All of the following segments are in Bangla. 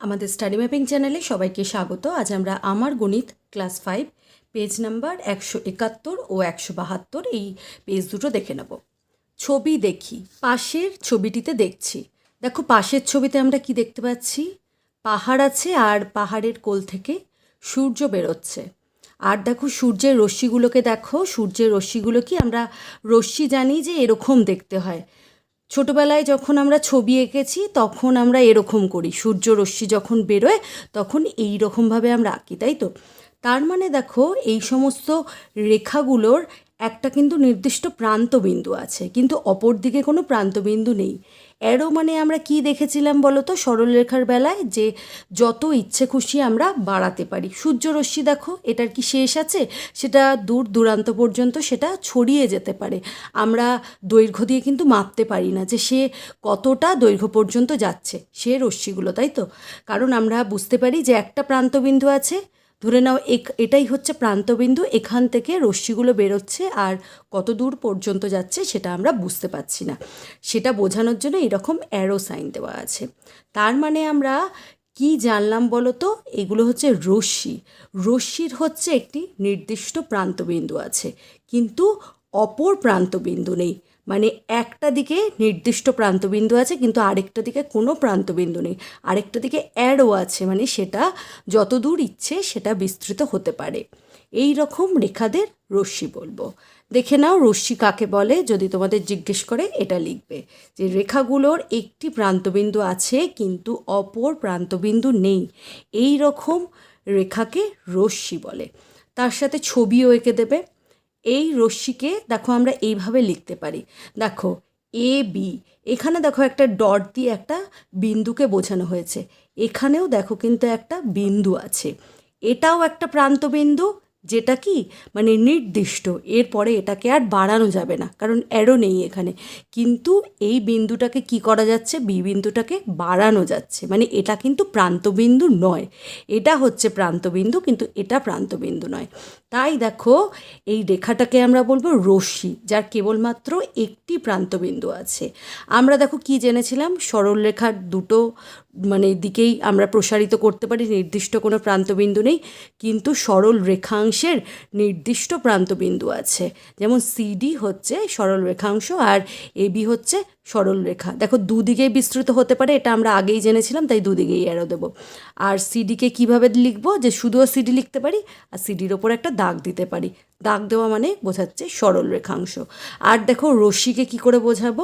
আমাদের স্টাডি ম্যাপিং চ্যানেলে সবাইকে স্বাগত। আজ আমরা আমার গণিত ক্লাস ফাইভ, পেজ নাম্বার একশো একাত্তর ও একশো বাহাত্তর, এই পেজ দুটো দেখে নেব। ছবি দেখি, পাশের ছবিটিতে দেখছি। দেখো, পাশের ছবিতে আমরা কি দেখতে পাচ্ছি? পাহাড় আছে আর পাহাড়ের কোল থেকে সূর্য বেরোচ্ছে। আর দেখো, সূর্যের রশ্মিগুলোকে দেখো। সূর্যের রশ্মিগুলো কি? আমরা রশ্মি জানি যে এরকম দেখতে হয়। ছোটোবেলায় যখন আমরা ছবি এঁকেছি, তখন আমরা এরকম করি। সূর্য রশ্মি যখন বেরোয়, তখন এই রকমভাবে আমরা আঁকি, তাই তো? তার মানে দেখো, এই সমস্ত রেখাগুলোর একটা কিন্তু নির্দিষ্ট প্রান্তবিন্দু আছে, কিন্তু অপর দিকে কোনো প্রান্তবিন্দু নেই। অ্যারো মানে আমরা কি দেখেছিলাম বলো তো? সরলরেখার বেলায় যে যত ইচ্ছে খুশি আমরা বাড়াতে পারি। সূর্যরশ্মি দেখো, এটার কি শেষ আছে? সেটা দূর দূরান্ত পর্যন্ত সেটা ছড়িয়ে যেতে পারে। আমরা দৈর্ঘ্য দিয়ে কিন্তু মাপতে পারি না যে সে কতটা দৈর্ঘ্য পর্যন্ত যাচ্ছে, সে রশ্মিগুলো, তাই তো? কারণ আমরা বুঝতে পারি যে একটা প্রান্তবিন্দু আছে ধরে নাও, এক, এটাই হচ্ছে প্রান্তবিন্দু, এখান থেকে রশ্মিগুলো বেরোচ্ছে আর কত দূর পর্যন্ত যাচ্ছে সেটা আমরা বুঝতে পারছি না। সেটা বোঝানোর জন্য এরকম অ্যারো সাইন দেওয়া আছে। তার মানে আমরা কি জানলাম বলো তো এগুলো হচ্ছে রশ্মি। রশ্মির হচ্ছে একটি নির্দিষ্ট প্রান্তবিন্দু আছে, কিন্তু অপর প্রান্তবিন্দু নেই। মানে একটা দিকে নির্দিষ্ট প্রান্তবিন্দু আছে, কিন্তু আরেকটা দিকে কোনো প্রান্তবিন্দু নেই। আরেকটা দিকে অ্যারো আছে মানে সেটা যত দূর ইচ্ছে সেটা বিস্তৃত হতে পারে। এই রকম রেখাদের রশ্মি বলব। দেখে নাও রশ্মি কাকে বলে, যদি তোমাদের জিজ্ঞেস করে এটা লিখবে। যে রেখাগুলোর একটি প্রান্তবিন্দু আছে, কিন্তু অপর প্রান্তবিন্দু নেই। এই রকম রেখাকে রশ্মি বলে। তার সাথে ছবিও এঁকে দেবে। এই রশ্মিকে দেখো আমরা এইভাবে লিখতে পারি। দেখো, এ, বি, এখানে দেখো একটা ডট দিয়ে একটা বিন্দুকে বোঝানো হয়েছে। এখানেও দেখো কিন্তু একটা বিন্দু আছে। এটাও একটা প্রান্তবিন্দু যেটা কি? মানে নির্দিষ্ট। এরপরে এটাকে আর বাড়ানো যাবে না, কারণ অ্যারো নেই এখানে। কিন্তু এই বিন্দুটাকে কি করা যাচ্ছে? বি বিন্দুটাকে বাড়ানো যাচ্ছে। মানে এটা কিন্তু প্রান্তবিন্দু নয়। এটা হচ্ছে প্রান্তবিন্দু কিন্তু এটা প্রান্তবিন্দু নয়। তাই দেখো, এই রেখাটাকে আমরা বলব রশ্মি, যার কেবলমাত্র একটি প্রান্তবিন্দু আছে। আমরা দেখো কি জেনেছিলাম? সরলরেখার দুটো মানে দিকেই আমরা প্রসারিত করতে পারি, নির্দিষ্ট কোনো প্রান্তবিন্দু নেই, কিন্তু সরল রেখাংশের নির্দিষ্ট প্রান্তবিন্দু আছে। যেমন সিডি হচ্ছে সরল রেখাংশ আর এবি হচ্ছে সরল রেখা দেখো, দুদিকেই বিস্তৃত হতে পারে, এটা আমরা আগেই জেনেছিলাম, তাই দুদিকেই অ্যারো দেবো। আর সিডিকে কীভাবে লিখব? যে শুধুও সিডি লিখতে পারি, আর সিডির ওপর একটা দাগ দিতে পারি। দাগ দেওয়া মানে বোঝাচ্ছে সরল রেখাংশ। আর দেখো রশ্মিকে কি করে বোঝাবো?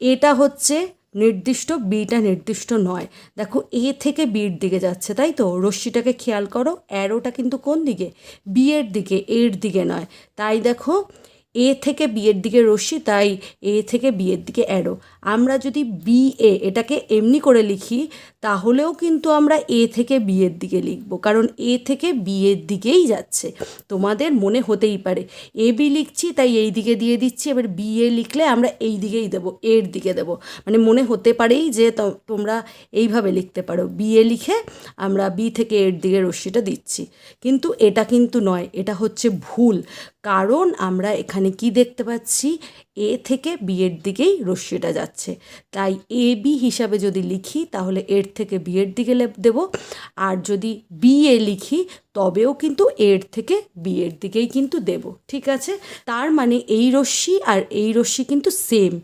এটা হচ্ছে নির্দিষ্ট, বিটা নির্দিষ্ট নয়। দেখো এ থেকে বির দিকে যাচ্ছে, তাই তো? রশ্মিটাকে খেয়াল করো, অ্যারোটা কিন্তু কোন দিকে? বিয়ের দিকে, এর দিকে নয়। তাই দেখো এ থেকে বিয়ের দিকে রশ্মি, তাই এ থেকে বিয়ের দিকে অ্যারো আমরা যদি বি এ এটাকে এমনি করে লিখি, তাহলেও কিন্তু আমরা এ থেকে বিয়ের দিকে লিখব, কারণ এ থেকে বিয়ের দিকেই যাচ্ছে। তোমাদের মনে হতেই পারে এ বি লিখছি, তাই এই দিকে দিয়ে দিচ্ছি, এবার বি এ লিখলে আমরা এই দিকেই দেবো, এর দিকে দেবো। মানে মনে হতে পারেই যে তোমরা এইভাবে লিখতে পারো। বি এ লিখে আমরা বি থেকে এর দিকে রশ্মিটা দিচ্ছি। কিন্তু এটা কিন্তু নয়, এটা হচ্ছে ভুল। কারণ আমরা এখানে কি দেখতে পাচ্ছি? এ থেকে বিয়ের দিকেই রশ্মিটা যাচ্ছে। তাই এ, বি হিসাবে যদি লিখি, তাহলে এর থেকে বিয়ের দিকে দেব। আর যদি বি এ লিখি, তবেও কিন্তু এর থেকে বিয়ের দিকেই কিন্তু দেব। ঠিক আছে? তার মানে এই রশ্মি আর এই রশ্মি কিন্তু সেম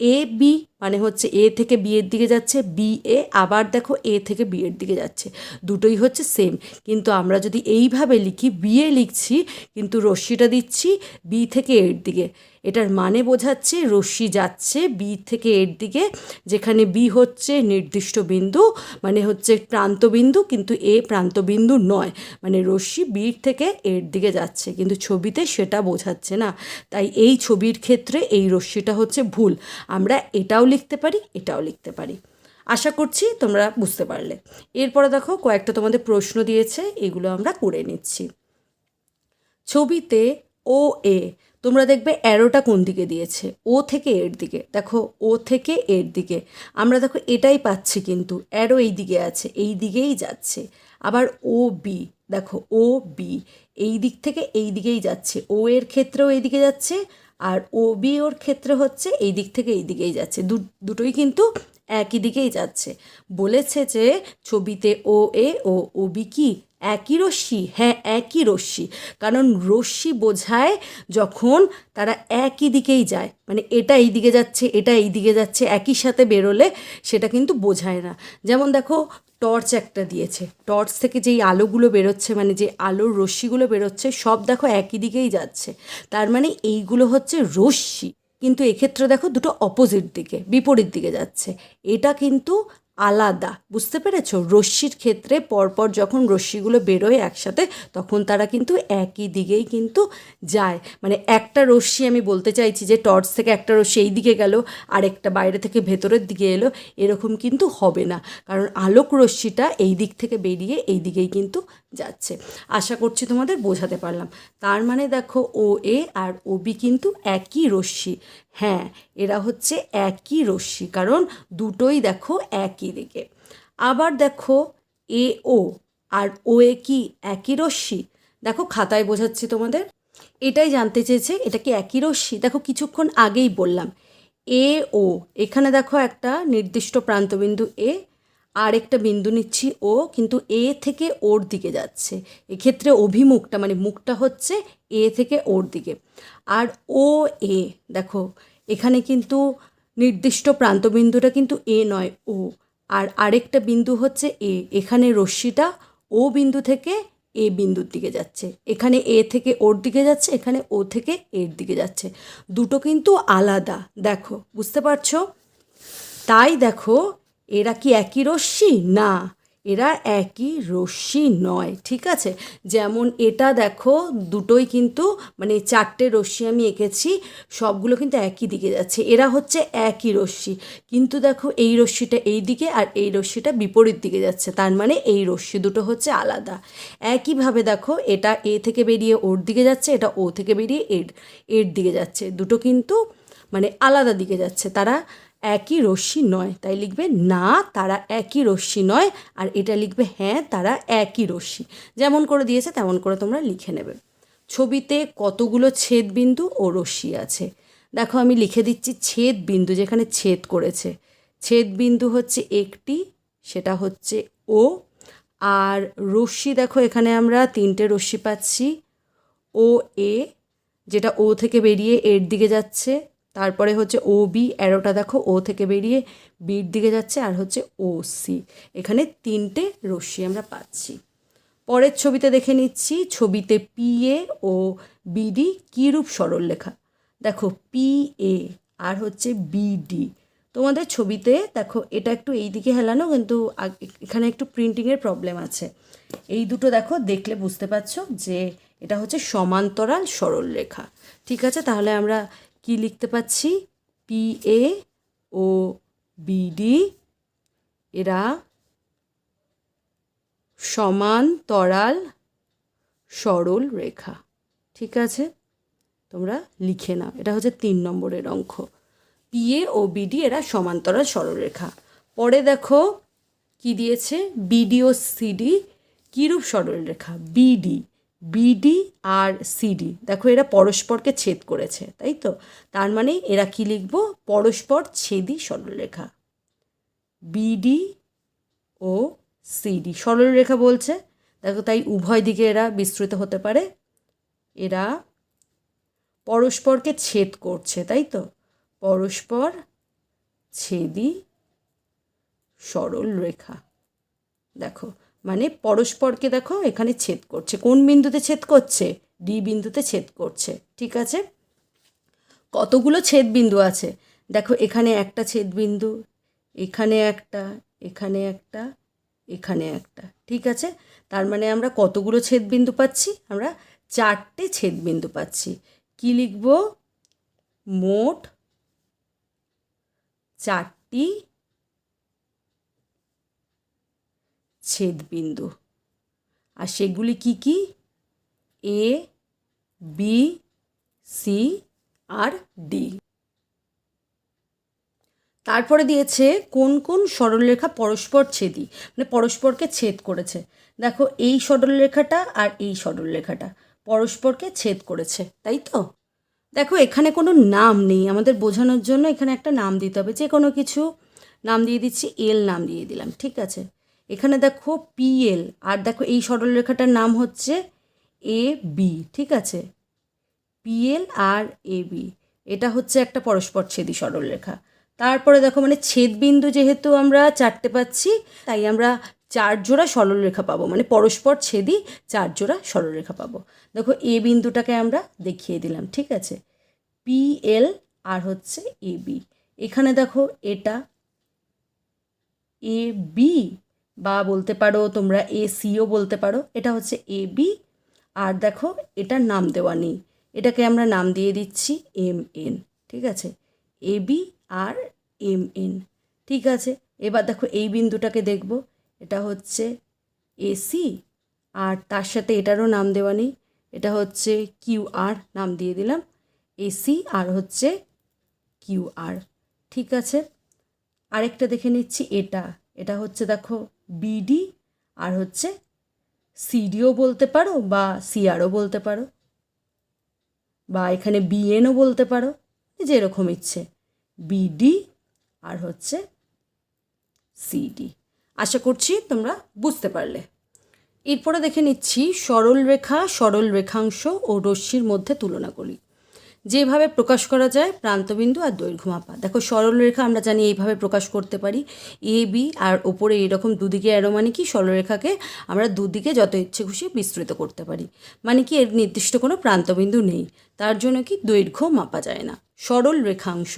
এ, বি মানে হচ্ছে এ থেকে বিয়ের দিকে যাচ্ছে বি এ আবার দেখো এ থেকে বিয়ের দিকে যাচ্ছে। দুটোই হচ্ছে সেম কিন্তু আমরা যদি এইভাবে লিখি বিয়ে লিখছি, কিন্তু রশ্মিটা দিচ্ছি বি থেকে এর দিকে। এটার মানে বোঝাচ্ছে রশ্মি যাচ্ছে বি থেকে এর দিকে, যেখানে বি হচ্ছে নির্দিষ্ট বিন্দু মানে হচ্ছে প্রান্তবিন্দু, কিন্তু এ প্রান্তবিন্দু নয়। মানে রশ্মি বির থেকে এর দিকে যাচ্ছে, কিন্তু ছবিতে সেটা বোঝাচ্ছে না। তাই এই ছবির ক্ষেত্রে এই রশ্মিটা হচ্ছে ভুল। আমরা এটাও লিখতে পারি, এটাও লিখতে পারি। আশা করছি তোমরা বুঝতে পারলে। এরপরে দেখো, কয়েকটা তোমাদের প্রশ্ন দিয়েছে, এগুলো আমরা করে নিচ্ছি। ছবিতে ও এ তোমরা দেখবে অ্যারোটা কোন দিকে দিয়েছে? ও থেকে এর দিকে। দেখো ও থেকে এর দিকে। আমরা দেখো, এটাই পাচ্ছি কিন্তু। অ্যারো এই দিকে আছে, এই দিকেই যাচ্ছে। আবার ও বি দেখো ও বি এই দিক থেকে এই দিকেই যাচ্ছে। ও এর ক্ষেত্রেও এই দিকে যাচ্ছে আর ও বি ওর ক্ষেত্রে হচ্ছে এই দিক থেকে এই দিকেই যাচ্ছে। দুটোই কিন্তু একই দিকেই যাচ্ছে। বলেছে যে ছবিতে ও এ ও ও বি কি? একই রশ্মি হ্যাঁ একই রশ্মি। কারণ রশ্মি বোঝায় যখন তারা একই দিকেই যায়। মানে এটা এই দিকে যাচ্ছে, এটা এই দিকে যাচ্ছে, একই সাথে বেরোলে সেটা কিন্তু বোঝায় না। যেমন দেখো, টর্চ একটা দিয়েছে। টর্চ থেকে যেই আলোগুলো বেরোচ্ছে মানে যে আলোর রশ্মিগুলো বেরোচ্ছে, সব দেখো একই দিকেই যাচ্ছে। তার মানে এইগুলো হচ্ছে রশ্মি। কিন্তু এক্ষেত্রে দেখো দুটো অপোজিট দিকে, বিপরীত দিকে যাচ্ছে। এটা কিন্তু আলাদা। বুঝতে পেরেছ? রশ্মির ক্ষেত্রে পরপর যখন রশ্মিগুলো বেরোয় একসাথে, তখন তারা কিন্তু একই দিকেই কিন্তু যায়। মানে একটা রশ্মি আমি বলতে চাইছি যে, টর্চ থেকে একটা রশ্মি এই দিকে গেল, আরেকটা বাইরে থেকে ভেতরের দিকে এলো, এরকম কিন্তু হবে না। কারণ আলোক রশ্মিটা এই দিক থেকে বেরিয়ে এই দিকেই কিন্তু যাচ্ছে। আশা করছি তোমাদের বোঝাতে পারলাম। তার মানে দেখো ও, এ আর ও, বি কিন্তু একই রশ্মি। হ্যাঁ এরা হচ্ছে একই রশ্মি, কারণ দুটোই দেখো একই দিকে। আবার দেখো এ, ও আর ও, এ কি একই রশ্মি? দেখো খাতায় বোঝাচ্ছি তোমাদের। এটাই জানতে চেয়েছে, এটা কি একই রশ্মি? দেখো কিছুক্ষণ আগেই বললাম। এ, ও, এখানে দেখো একটা নির্দিষ্ট প্রান্তবিন্দু এ আর একটা বিন্দু নিচ্ছি, ও কিন্তু এ থেকে ওর দিকে যাচ্ছে। এক্ষেত্রে অভিমুখটা মানে মুখটা হচ্ছে এ থেকে ওর দিকে। আর ও এ, দেখো, এখানে কিন্তু নির্দিষ্ট প্রান্তবিন্দুটা কিন্তু এ নয়, ও। আর আরেকটা বিন্দু হচ্ছে এ, এখানে রশ্মিটা ও বিন্দু থেকে এ বিন্দুর দিকে যাচ্ছে। এখানে এ থেকে ওর দিকে যাচ্ছে, এখানে ও থেকে এর দিকে যাচ্ছে। দুটো কিন্তু আলাদা, দেখো, বুঝতে পারছ? তাই দেখো এরা কি একই রশ্মি? না, এরা একই রশ্মি নয়, ঠিক আছে? যেমন এটা দেখো, দুটোই কিন্তু মানে চারটে রশ্মি আমি এঁকেছি, সবগুলো কিন্তু একই দিকে যাচ্ছে। এরা হচ্ছে একই রশ্মি। কিন্তু দেখো, এই রশ্মিটা এই দিকে আর এই রশ্মিটা বিপরীত দিকে যাচ্ছে। তার মানে এই রশ্মি দুটো হচ্ছে আলাদা। একইভাবে দেখো, এটা এ থেকে বেরিয়ে ওর দিকে যাচ্ছে, এটা ও থেকে বেরিয়ে এর এর দিকে যাচ্ছে। দুটো কিন্তু মানে আলাদা দিকে যাচ্ছে। তারা একই রশ্মি নয়। তাই লিখবে, না, তারা একই রশ্মি নয়। আর এটা লিখবে হ্যাঁ তারা একই রশ্মি। যেমন করে দিয়েছে, তেমন করে তোমরা লিখে নেবে। ছবিতে কতগুলো ছেদ বিন্দু ও রশ্মি আছে? দেখো, আমি লিখে দিচ্ছি ছেদ বিন্দু যেখানে ছেদ করেছে। ছেদ বিন্দু হচ্ছে একটি, সেটা হচ্ছে ও। আর রশ্মি, দেখো, এখানে আমরা তিনটে রশ্মি পাচ্ছি। ও, এ, যেটা ও থেকে বেরিয়ে এর দিকে যাচ্ছে। তারপরে হচ্ছে ও বি অ্যারোটা দেখো ও থেকে বেরিয়ে বির দিকে যাচ্ছে আর হচ্ছে ও সি এখানে তিনটে রশ্মি আমরা পাচ্ছি। পরের ছবিতে দেখে নিচ্ছি, ছবিতে পি এ ও বিডি কীরূপ সরলরেখা? দেখো পি এ আর হচ্ছে বিডি তোমাদের ছবিতে দেখো, এটা একটু এই দিকে হেলানো, কিন্তু এখানে একটু প্রিন্টিংয়ের প্রবলেম আছে। এই দুটো দেখো, দেখলে বুঝতে পারছ যে এটা হচ্ছে সমান্তরাল সরলরেখা। ঠিক আছে? তাহলে আমরা কি লিখতে পাচ্ছি? পি এ ও বিডি এরা সমান্তরাল সরল রেখা। ঠিক আছে? তোমরা লিখে নাও। এটা হচ্ছে তিন নম্বরের অঙ্ক। পিএ ও বিডি এরা সমান্তরাল সরলরেখা পরে দেখো কি দিয়েছে? বিডি ও সিডি কীরূপ সরল সরলরেখা বিডি বিডি আর সিডি দেখো, এরা পরস্পরকে ছেদ করেছে, তাই তো? তার মানে এরা কি লিখব? পরস্পর ছেদি সরলরেখা। বিডি ও সিডি সরলরেখা বলছে, দেখো, তাই উভয় দিকে এরা বিস্তৃত হতে পারে। এরা পরস্পরকে ছেদ করছে, তাই তো? পরস্পর ছেদি সরল রেখা দেখো মানে পরস্পরকে দেখো এখানে ছেদ করছে। কোন বিন্দুতে ছেদ করছে? ডি বিন্দুতে ছেদ করছে। ঠিক আছে? কতগুলো ছেদ বিন্দু আছে? দেখো, এখানে একটা ছেদ বিন্দু, এখানে একটা এখানে একটা এখানে একটা। ঠিক আছে? তার মানে আমরা কতগুলো ছেদ বিন্দু পাচ্ছি? আমরা চারটে ছেদ বিন্দু পাচ্ছি। কি লিখব? মোট চারটি ছেদবিন্দু। আর সেগুলি কি কি? এ বি সি আর ডি তারপরে দিয়েছে কোন কোন সরলরেখা পরস্পর ছেদি মানে পরস্পরকে ছেদ করেছে। দেখো, এই সরলরেখাটা আর এই সরলরেখাটা পরস্পরকে ছেদ করেছে, তাই তো? দেখো, এখানে কোনো নাম নেই। আমাদের বোঝানোর জন্য এখানে একটা নাম দিতে হবে। যে কোনো কিছু, নাম দিয়ে দিচ্ছি এল নাম দিয়ে দিলাম, ঠিক আছে? এখানে দেখো পিএল আর দেখো এই সরলরেখাটার নাম হচ্ছে এ বি ঠিক আছে? পিএল আর এ বি এটা হচ্ছে একটা পরস্পর ছেদি সরলরেখা। তারপরে দেখো মানে ছেদবিন্দু যেহেতু আমরা চারটে পাচ্ছি, তাই আমরা চার জোড়া সরলরেখা পাবো। মানে পরস্পর ছেদি, চার জোড়া সরলরেখা পাবো। দেখো এ বিন্দুটাকে আমরা দেখিয়ে দিলাম, ঠিক আছে? পিএল আর হচ্ছে এ বি এখানে দেখো এটা এ বি বা বলতে পারো তোমরা এ সিও বলতে পারো, এটা হচ্ছে এ বি আর দেখো, এটার নাম দেওয়া নেই। এটাকে আমরা নাম দিয়ে দিচ্ছি এম এন ঠিক আছে? এ বি আর এম এন ঠিক আছে? এবার দেখো, এই বিন্দুটাকে দেখব। এটা হচ্ছে এসি আর তার সাথে এটারও নাম দেওয়া নেই। এটা হচ্ছে কিউ আর নাম দিয়ে দিলাম। এসি আর হচ্ছে কিউ আর ঠিক আছে? আরেকটা দেখে নিচ্ছি, এটা। এটা হচ্ছে, দেখো বিডি আর হচ্ছে সিডিও বলতে পারো বা সিআরও বলতে পারো। বা এখানে বিএনও বলতে পারো যেরকম ইচ্ছে। বিডি আর হচ্ছে সিডি আশা করছি তোমরা বুঝতে পারলে। এরপরে দেখে নিচ্ছি সরল রেখা সরল রেখাংশ ও রশ্মির মধ্যে তুলনা করি। যেভাবে প্রকাশ করা যায়, প্রান্তবিন্দু আর দৈর্ঘ্য মাপা। দেখো সরলরেখা আমরা জানি এইভাবে প্রকাশ করতে পারি। এ বি আর ওপরে এরকম দুদিকে অ্যারো মানে কি? সরলরেখাকে আমরা দুদিকে যত ইচ্ছে খুশি বিস্তৃত করতে পারি। মানে কি, এর নির্দিষ্ট কোনো প্রান্তবিন্দু নেই। তার জন্য কি? দৈর্ঘ্য মাপা যায় না। সরল রেখাংশ।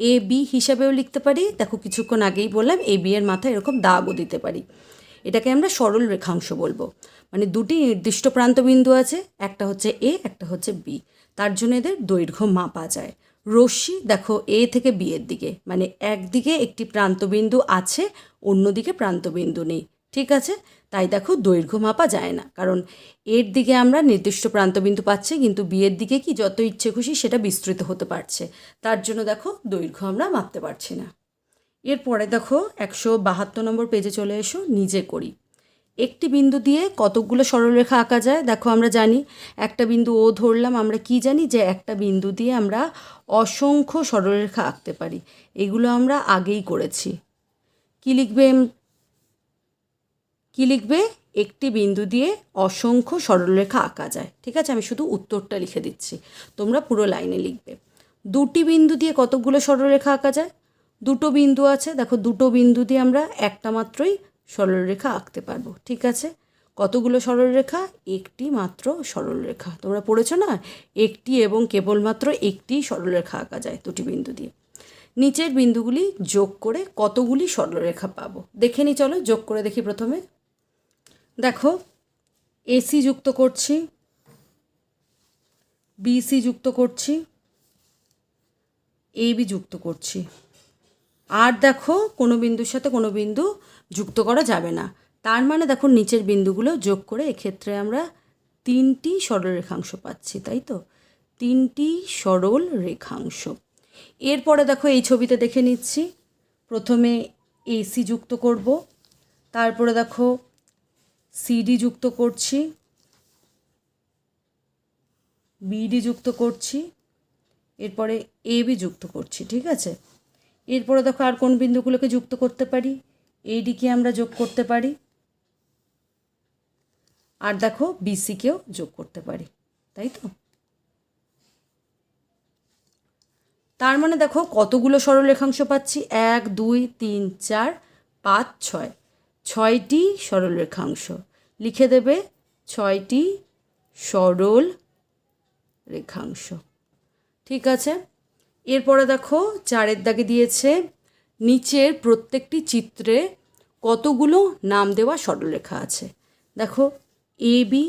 এ বি হিসাবেও লিখতে পারি। দেখো, কিছুক্ষণ আগেই বললাম এ বি এর মাথায় এরকম দাগও দিতে পারি। এটাকে আমরা সরল রেখাংশ বলব। মানে দুটি নির্দিষ্ট প্রান্তবিন্দু আছে, একটা হচ্ছে এ একটা হচ্ছে বি তার জন্য এদের দৈর্ঘ্য মাপা যায়। রশ্মি, দেখো, এ থেকে বি এর দিকে। মানে একদিকে একটি প্রান্তবিন্দু আছে, অন্যদিকে প্রান্তবিন্দু নেই। ঠিক আছে? তাই দেখো, দৈর্ঘ্য মাপা যায় না। কারণ এর দিকে আমরা নির্দিষ্ট প্রান্তবিন্দু পাচ্ছি, কিন্তু বিয়ের দিকে কি যত ইচ্ছে খুশি সেটা বিস্তৃত হতে পারছে। তার জন্য দেখো, দৈর্ঘ্য আমরা মাপতে পারছি না। এরপরে দেখো, একশো বাহাত্তর নম্বর পেজে চলে এসো, নিজে করি। একটি বিন্দু দিয়ে কতকগুলো সরলরেখা আঁকা যায়? দেখো, আমরা জানি একটা বিন্দু ও ধরলাম, আমরা কি জানি যে একটা বিন্দু দিয়ে আমরা অসংখ্য সরলরেখা আঁকতে পারি। এগুলো আমরা আগেই করেছি। কি লিখবে? কি লিখবে? একটি বিন্দু দিয়ে অসংখ্য সরলরেখা আঁকা যায়। ঠিক আছে, আমি শুধু উত্তরটা লিখে দিচ্ছি। তোমরা পুরো লাইনে লিখবে। দুটি বিন্দু দিয়ে কতকগুলো সরলরেখা আঁকা যায়? দুটো বিন্দু আছে। দেখো, দুটো বিন্দু দিয়ে আমরা একটা মাত্রই সরলরেখা আঁকতে পারব, ঠিক আছে? কতগুলো সরলরেখা? একটি মাত্র সরলরেখা। তোমরা পড়েছো না? একটি এবং কেবলমাত্র একটি সরলরেখা আঁকা যায় দুটি বিন্দু দিয়ে। নিচের বিন্দুগুলি যোগ করে কতগুলি সরলরেখা পাবো? দেখে নি, চলো, যোগ করে দেখি প্রথমে। দেখো এসি যুক্ত করছি বিসি যুক্ত করছি এবি যুক্ত করছি। আর দেখো কোনো বিন্দুর সাথে কোনো বিন্দু যুক্ত করা যাবে না। তার মানে দেখো নিচের বিন্দুগুলো যোগ করে এক্ষেত্রে আমরা তিনটি সরল রেখাংশ পাচ্ছি, তাই তো? তিনটি সরল রেখাংশ। এরপরে দেখো এই ছবিতে দেখে নিচ্ছি। প্রথমে এসি যুক্ত করব, তারপরে দেখো সিডি যুক্ত করছি, বিডি যুক্ত করছি, এরপরে এবি যুক্ত করছি, ঠিক আছে? এরপরে দেখো আর কোন বিন্দুগুলোকে যুক্ত করতে পারি? এইডিকে আমরা যোগ করতে পারি। আর দেখো বিসিকেও যোগ করতে পারি, তাই তো? তার মানে দেখো কতগুলো সরলরেখাংশ পাচ্ছি? এক, দুই, তিন, চার, পাঁচ, ছয়। ছয়টি সরলরেখাংশ। লিখে দেবে ছয়টি সরল রেখাংশ ঠিক আছে? এরপরে দেখো চারের দাগে দিয়েছে, নিচের প্রত্যেকটি চিত্রে কতগুলো নাম দেওয়া সরলরেখা আছে। দেখো এ বি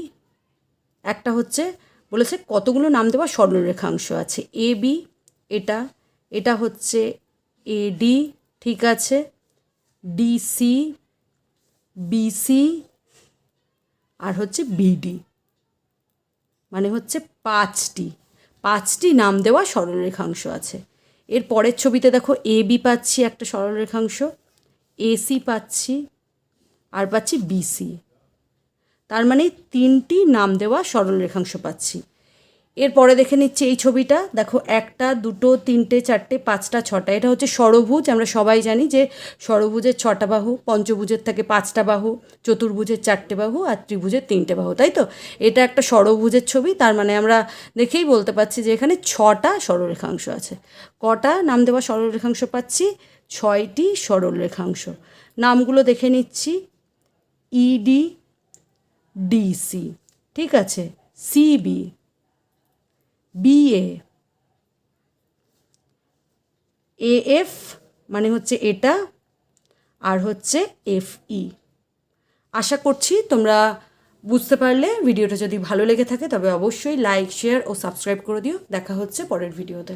একটা হচ্ছে বলেছে কতগুলো নাম দেওয়া সরলরেখাংশ আছে। এ বি এটা এটা হচ্ছে এডি ঠিক আছে। ডিসি বিসি আর হচ্ছে বিডি মানে হচ্ছে পাঁচটি। পাঁচটি নাম দেওয়া সরলরেখাংশ আছে। এর পরের ছবিতে দেখো এ বি পাচ্ছি একটা সরলরেখাংশ এসি পাচ্ছি, আর পাচ্ছি বিসি তার মানে তিনটি নাম দেওয়া সরলরেখাংশ পাচ্ছি। এরপরে দেখে নিচ্ছি এই ছবিটা। দেখো, একটা, দুটো, তিনটে, চারটে, পাঁচটা, ছটা। এটা হচ্ছে ষড়ভুজ। আমরা সবাই জানি যে ষড়ভুজের ছটা বাহু, পঞ্চভুজের থাকে পাঁচটা বাহু, চতুর্ভুজের চারটে বাহু আর ত্রিভুজের তিনটে বাহু, তাই তো? এটা একটা ষড়ভুজের ছবি। তার মানে আমরা দেখেই বলতে পারছি যে এখানে ছটা সরলরেখাংশ আছে। কটা নাম দেওয়া সরলরেখাংশ পাচ্ছি? ছয়টি সরলরেখাংশ। নামগুলো দেখে নিচ্ছি। ইডি ডিসি ঠিক আছে? সিবি বিএ এএফ মানে হচ্ছে এটা, আর হচ্ছে এফই আশা করছি তোমরা বুঝতে পারলে ভিডিওটা যদি ভালো লেগে থাকে তবে অবশ্যই লাইক, শেয়ার ও সাবস্ক্রাইব করে দিও। দেখা হচ্ছে পরের ভিডিওতে।